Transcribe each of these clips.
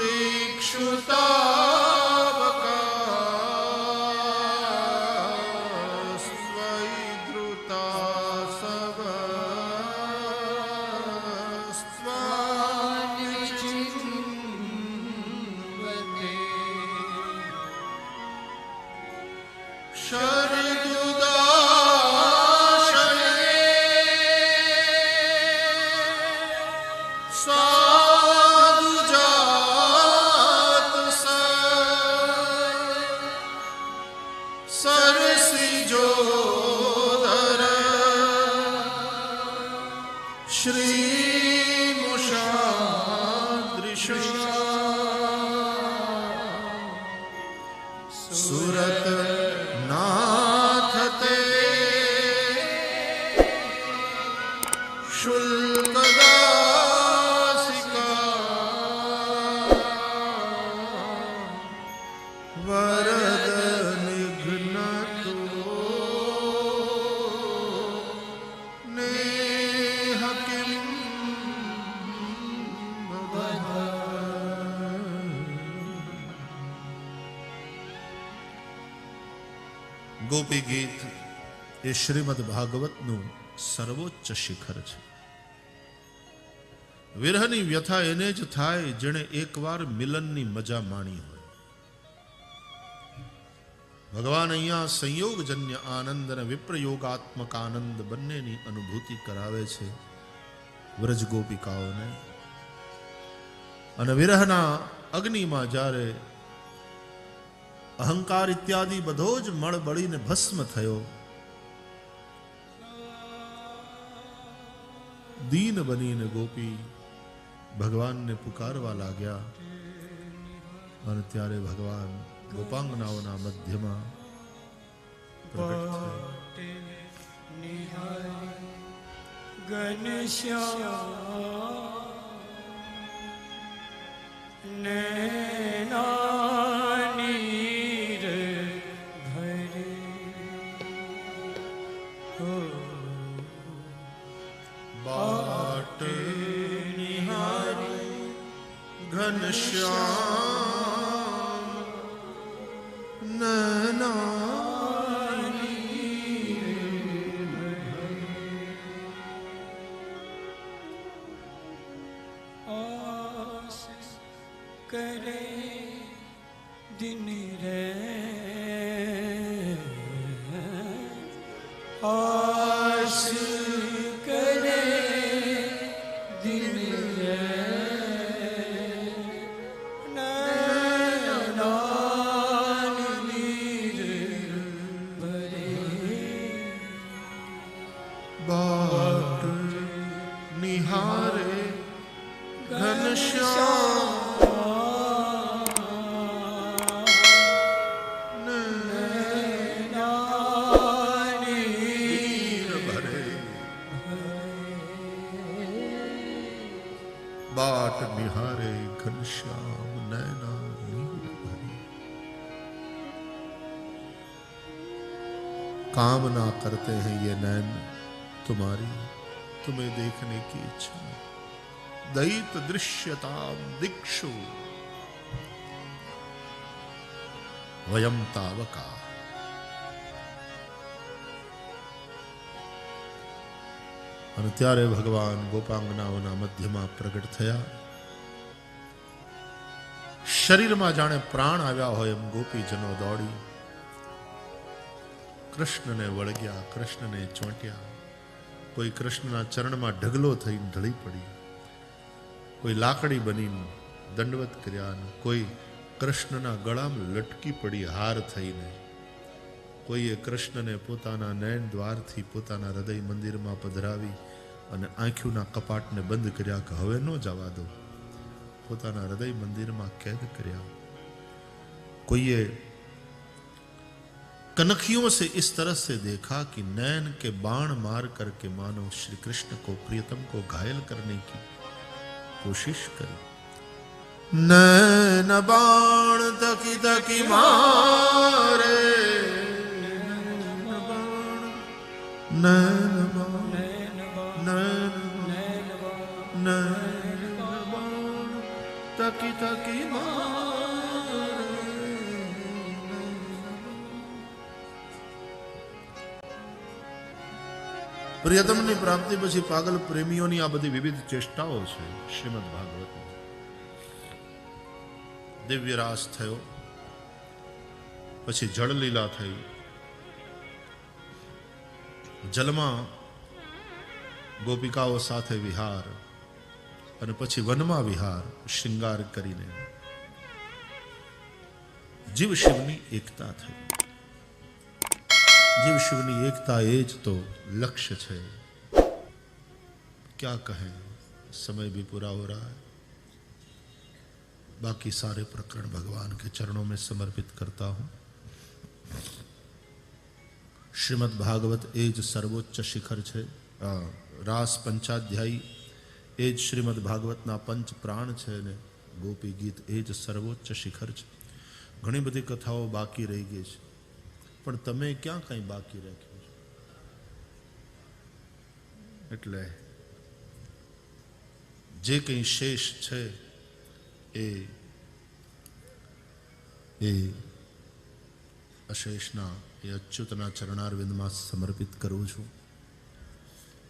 दीक्षुता। ગોપી ગીત એ શ્રીમદ ભાગવતનું સર્વોચ્ચ શિખર છે. વિરહની વ્યથા એને જ થાય જેણે એકવાર મિલનની મજા માણી હોય. ભગવાન અહીંયા સંયોગજન્ય આનંદ અને વિપ્રયોગાત્મક આનંદ બંનેની અનુભૂતિ કરાવે છે વ્રજ ગોપિકાઓને. અને વિરહના અગ્નિમાં જ્યારે અહંકાર ઇત્યાદિ બધો જ મળ બળીને ભસ્મ થયો. દીન બનીને ગોપી ભગવાનને પુકારવા લાગ્યા અને ત્યારે ભગવાન ગોપાંગનાઓના મધ્યમાં પ્રગટ થયા. નૈનાનીર बाट निहारे घनश्याम नैना कामना करते हैं ये नैन तुम्हारी, तुम्हें देखने की इच्छा। दैत दृश्यता दिक्षु। वयम तावका। અને ત્યારે ભગવાન ગોપાંગનાઓના મધ્યમાં પ્રગટ થયા. શરીરમાં જાણે પ્રાણ આવ્યા હોય એમ ગોપીજનો દોડી. કૃષ્ણને વળગ્યા, કૃષ્ણને ચોંટ્યા. કોઈ કૃષ્ણના ચરણમાં ઢગલો થઈને ઢળી પડી. કોઈ લાકડી બનીને દંડવત કર્યા અને કોઈ કૃષ્ણના ગળામાં લટકી પડી હાર થઈને. કોઈએ કૃષ્ણને પોતાના નયન દ્વારથી પોતાના હૃદય મંદિરમાં પધરાવી અને આંખોના કપાટને બંધ કર્યા કે હવે ન જવા દો પોતાના હૃદય મંદિરમાં કેદ કર્યા કોઈએ कनखियों से इस तरह से देखा कि नैन के बाण मार करके मानो श्री कृष्ण को प्रियतम को घायल करने की कोशिश करी नैन बाण तकी तकी मारे नैन તકી તકી પ્રિયતમની પ્રાપ્તિ પછી પાગલ પ્રેમીઓની આ બધી વિવિધ ચેષ્ટાઓ છે શ્રીમદ ભાગવત દિવ્ય રાસ થયો પછી જળલીલા થઈ જલમાં ગોપિકાઓ સાથે વિહાર અને પછી વનમાં વિહાર શૃંગાર કરીને જીવ શિવની એકતા થઈ जीव शिवनी एकता એ જ તો लक्ष्य છે क्या कहें समय भी पूरा हो रहा है बाकी सारे प्रकरण भगवान के चरणों में समर्पित करता हूं શ્રીમદ ભાગવત એ જ સર્વોચ્ચ શિખર છે અ, રાસ પંચાધ્યાયી એ જ શ્રીમદ ભાગવતના પંચ પ્રાણ છે ને, ગોપી ગીત એ જ સર્વોચ્ચ શિખર છે. ઘણી બધી કથાઓ બાકી રહી ગઈ છે. પણ તમે ક્યાં કંઈ બાકી રાખ્યું છે? એટલે જે કંઈ શેષ છે એ એ અશેષના, એ અચ્યુતના ચરણારવિંદમાં સમર્પિત કરું છું.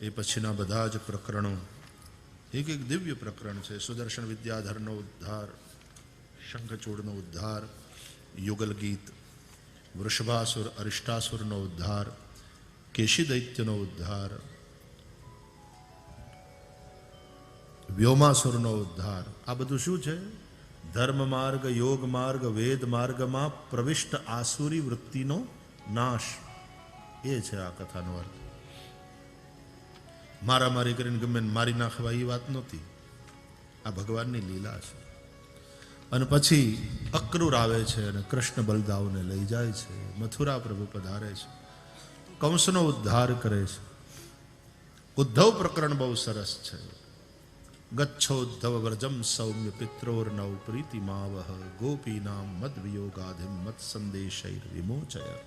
એ પછીના બધા જ પ્રકરણો એક એક દિવ્ય પ્રકરણ છે. સુદર્શન વિદ્યાધરનો ઉદ્ધાર, શંખચૂડનો ઉદ્ધાર, યુગલ ગીત, વૃષભાસુર અરિષ્ટાસુરનો ઉદ્ધાર કેશી દૈત્યનો ઉદ્ધાર, વ્યોમાસુરનો ઉદ્ધાર. આ બધું શું છે? ધર્મ માર્ગ, યોગ માર્ગ, વેદ માર્ગમાં પ્રવિષ્ટ આસુરી વૃત્તિનો નાશ. એ છે આ કથાનો અર્થ. મારામારી કરીને ગમે મારી નાખવા એ વાત નહોતી. આ ભગવાનની લીલા છે. અને પછી અક્રૂર આવે છે અને કૃષ્ણ બલદાવને લઈ જાય છે. મથુરા પ્રભુ પધારે છે. કંસનો ઉદ્ધાર કરે છે. ઉદ્ધવ પ્રકરણ બહુ સરસ છે. ગચ્છોદ્ધવ વ્રજમ સૌમ્ય પિત્રોર્નવ પ્રીતિમાવહ ગોપીનામ મદ વિયોગાધિમ મત સંદેશૈર વિમોચય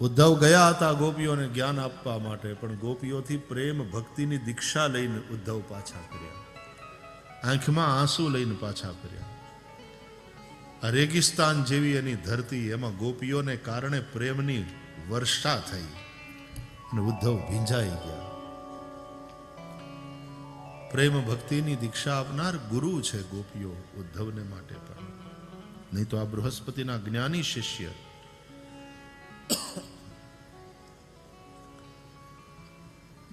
ઉદ્ધવ ગયા હતા ગોપીઓને જ્ઞાન આપવા માટે, પણ ગોપીઓથી પ્રેમ ભક્તિની દીક્ષા લઈને ઉદ્ધવ પાછા કર્યા આંખમાં આંસુ લઈને પાછા કર્યા આ રેગિસ્તાન જેવી એની ધરતી, એમાં ગોપીઓને કારણે પ્રેમની વર્ષા થઈ અને ઉદ્ધવ ભીંજાઈ ગયા. પ્રેમ ભક્તિની દીક્ષા આપનાર ગુરુ છે ગોપીઓ ઉદ્ધવને માટે પણ. નહીં તો આ બૃહસ્પતિના જ્ઞાની શિષ્ય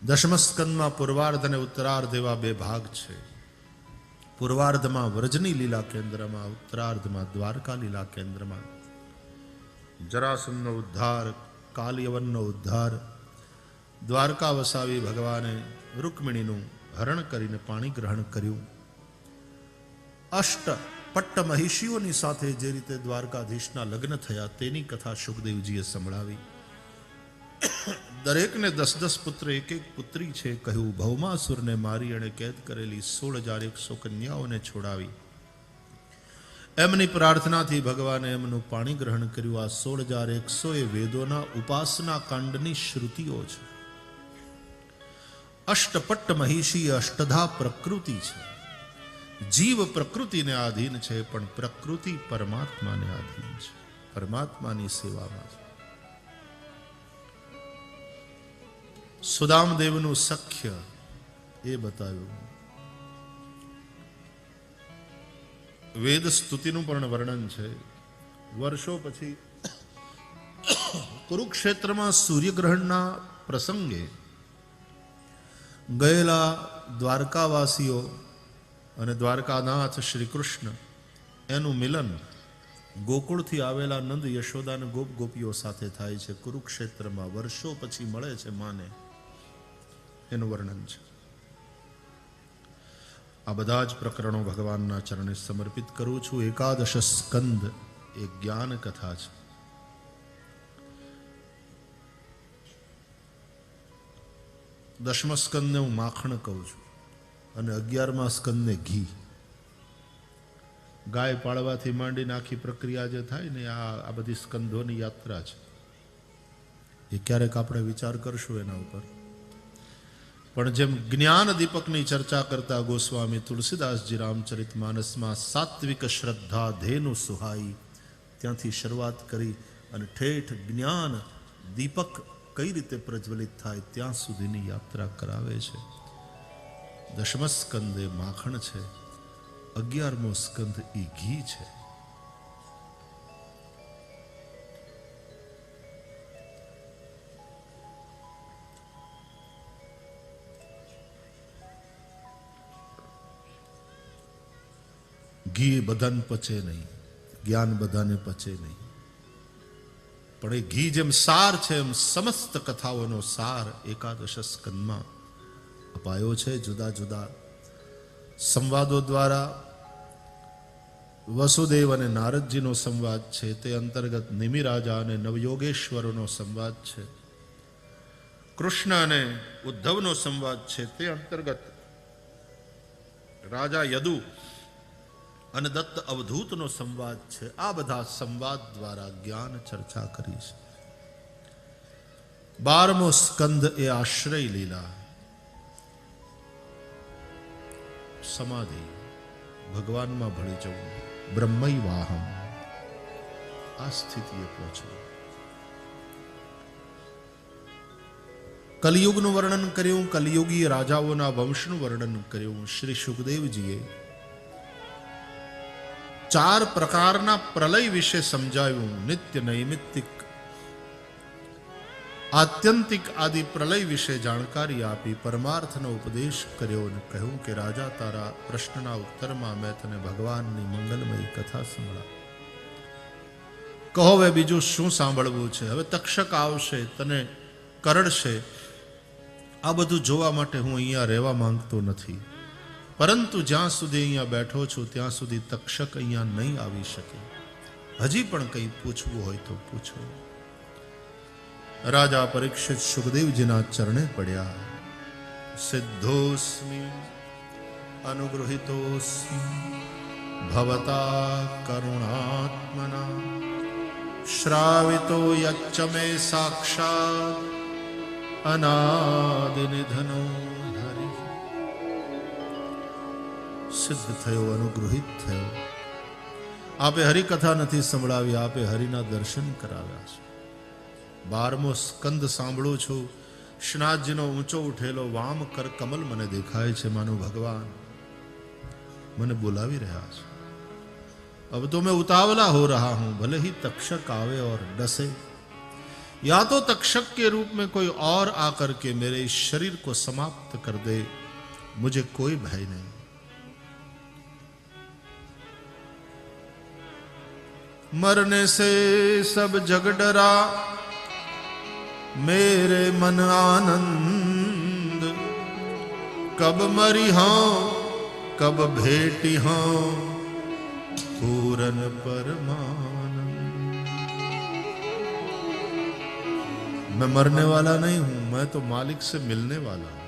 દશમ સ્કંદમાં પૂર્વાર્ધ અને ઉત્તરાર્ધ એવા બે ભાગ છે. પૂર્વાર્ધમાં વ્રજની લીલા કેન્દ્રમાં, ઉત્તરાર્ધમાં દ્વારકા લીલા કેન્દ્રમાં. જરાસનનો ઉદ્ધાર, કાલિયવનનો ઉદ્ધાર, દ્વારકા વસાવી ભગવાને રૂકમિણીનું હરણ કરીને પાણી ગ્રહણ કર્યું. અષ્ટ પટ્ટ મહિષીઓની સાથે જે રીતે દ્વારકાધીશના લગ્ન થયા તેની કથા સુખદેવજીએ સંભળાવી. દરેકને દસ દસ પુત્ર, એક એક પુત્રી છે કહ્યું, ભૌમાસુરને મારી અને કેદ કરેલી સોળ હજાર એકસો કન્યાઓને છોડાવી. એમની પ્રાર્થનાથી ભગવાને એમનું પાણી ગ્રહણ કર્યું. આ સોળ હજાર એકસો એ વેદોના ઉપાસના કાંડની શ્રુતિઓ છે. અષ્ટપટ્ટ મહિષી અષ્ટધા પ્રકૃતિ છે. જીવ પ્રકૃતિને આધીન છે, પણ પ્રકૃતિ પરમાત્માને આધીન છે. પરમાત્માની સેવામાં છે. સુદામદેવનું સખ્ય એ બતાવ્યું. વેદ સ્તુતિનું પણ વર્ણન છે. વર્ષો પછી કુરુક્ષેત્રમાં સૂર્યગ્રહણના પ્રસંગે ગયેલા દ્વારકાવાસીઓ અને દ્વારકાનાથ શ્રી કૃષ્ણ એનું મિલન ગોકુળથી આવેલા નંદ યશોદાને ગોપ ગોપીઓ સાથે થાય છે. કુરુક્ષેત્રમાં વર્ષો પછી મળે છે માને. એનું વર્ણન છે. આ બધા જ પ્રકરણો ભગવાનના ચરણે સમર્પિત કરું છું. એકાદશ સ્કંદ એ જ્ઞાન કથા છે. દસમા સ્કંદને હું માખણ કહું છું અને અગિયારમા સ્કંદને ઘી. ગાય પાળવાથી માંડીને આખી પ્રક્રિયા જે થાય ને આ આ બધી સ્કંદોની યાત્રા છે. એ ક્યારેક આપણે વિચાર કરશું એના ઉપર. પણ જેમ જ્ઞાન દીપકની ચર્ચા કરતા ગોસ્વામી તુલસીદાસજી રામચરિત માનસમાં સાત્વિક શ્રદ્ધા ધેનુ સુહાઈ. ત્યાંથી શરૂઆત કરી અને ઠેઠ જ્ઞાન દીપક કઈ રીતે પ્રજ્વલિત થાય ત્યાં સુધીની યાત્રા કરાવે છે. દશમ સ્કંદે માખણ છે. અગિયારમો સ્કંદ એ ઘી છે. ઘી બધાને પચે નહીં. જ્ઞાન બધાને પચે નહીં. પણ એ ઘી જેમ સાર છે, એમ સમસ્ત કથાઓનો સાર એકાદશ સ્કંદમાં અપાયો છે. જુદા જુદા સંવાદો દ્વારા વસુદેવ અને નારદજીનો સંવાદ છે. તે અંતર્ગત નિમિરાજા અને નવયોગેશ્વરનો સંવાદ છે. કૃષ્ણ અને ઉદ્ધવનો સંવાદ છે. તે અંતર્ગત રાજા યદુ અને દત્ત અવધૂતનો સંવાદ છે. આ બધા સંવાદ દ્વારા જ્ઞાન ચર્ચા કરી છે. બારમો સ્કંદ એ આશ્રય લીલા. સમાધિ. ભગવાનમાં ભળી જવું. બ્રહ્મય વાહમ આ સ્થિતિએ પહોંચવું. કલિયુગનું વર્ણન કર્યું. કલિયુગી રાજાઓના વંશનું વર્ણન કર્યું. શ્રી સુખદેવજીએ ચાર પ્રકારના પ્રલય વિશે સમજાવ્યું નિત્ય નૈમિત્તિક, આત્યંતિક આદિ પ્રલય વિશે જાણકારી આપી, પરમાર્થનો ઉપદેશ કર્યો અને કહ્યું કે, રાજા, તારા પ્રશ્નના ઉત્તરમાં મેં તને ભગવાનની મંગલમય કથા સંભળા કહો, હવે બીજું શું સાંભળવું છે? હવે તક્ષક આવશે, તને કરડશે. આ બધું જોવા માટે હું અહીંયા રહેવા માંગતો નથી. પરંતુ જ્યાં સુધી અહીંયા બેઠો છું, ત્યાં સુધી તક્ષક અહીંયા નહીં આવી શકે. હજી પણ કંઈ પૂછવું હોય તો પૂછો. રાજા પરીક્ષિત સુખદેવજીના ચરણે પડ્યા. સિદ્ધોસ્મિ, અનુગૃહિતોસ્મિ, ભવતા કરુણાત્મના. શ્રાવિતો યચ્ચ મે સાક્ષાત અનાદિનિધનો સિદ્ધ થયો અનુગ્રહિત થયો આપે હરિકથા નથી સંભળાવી આપે હરિના દર્શન કરાવ્યા છે બારમો સ્કંદ સાંભળું છું શ્રીનાથજીનો ઊંચો ઉઠેલો વામ કર કમલ મને દેખાય છે માનો ભગવાન મને બોલાવી રહ્યા છે अब तो मैं उतावला हो रहा हूं भले ही तक्षक आवे और डसे या तो तक्षक के रूप में कोई और आकर के मेरे इस शरीर को समाप्त कर दे मुझे कोई भय नहीं मरने से सब जग डरा। मेरे मन आनंद। कब मरी हाँ कब भेटी हाँ पूरन परमानंद। मैं मरने वाला नहीं हूँ, मैं तो मालिक से मिलने वाला हूँ।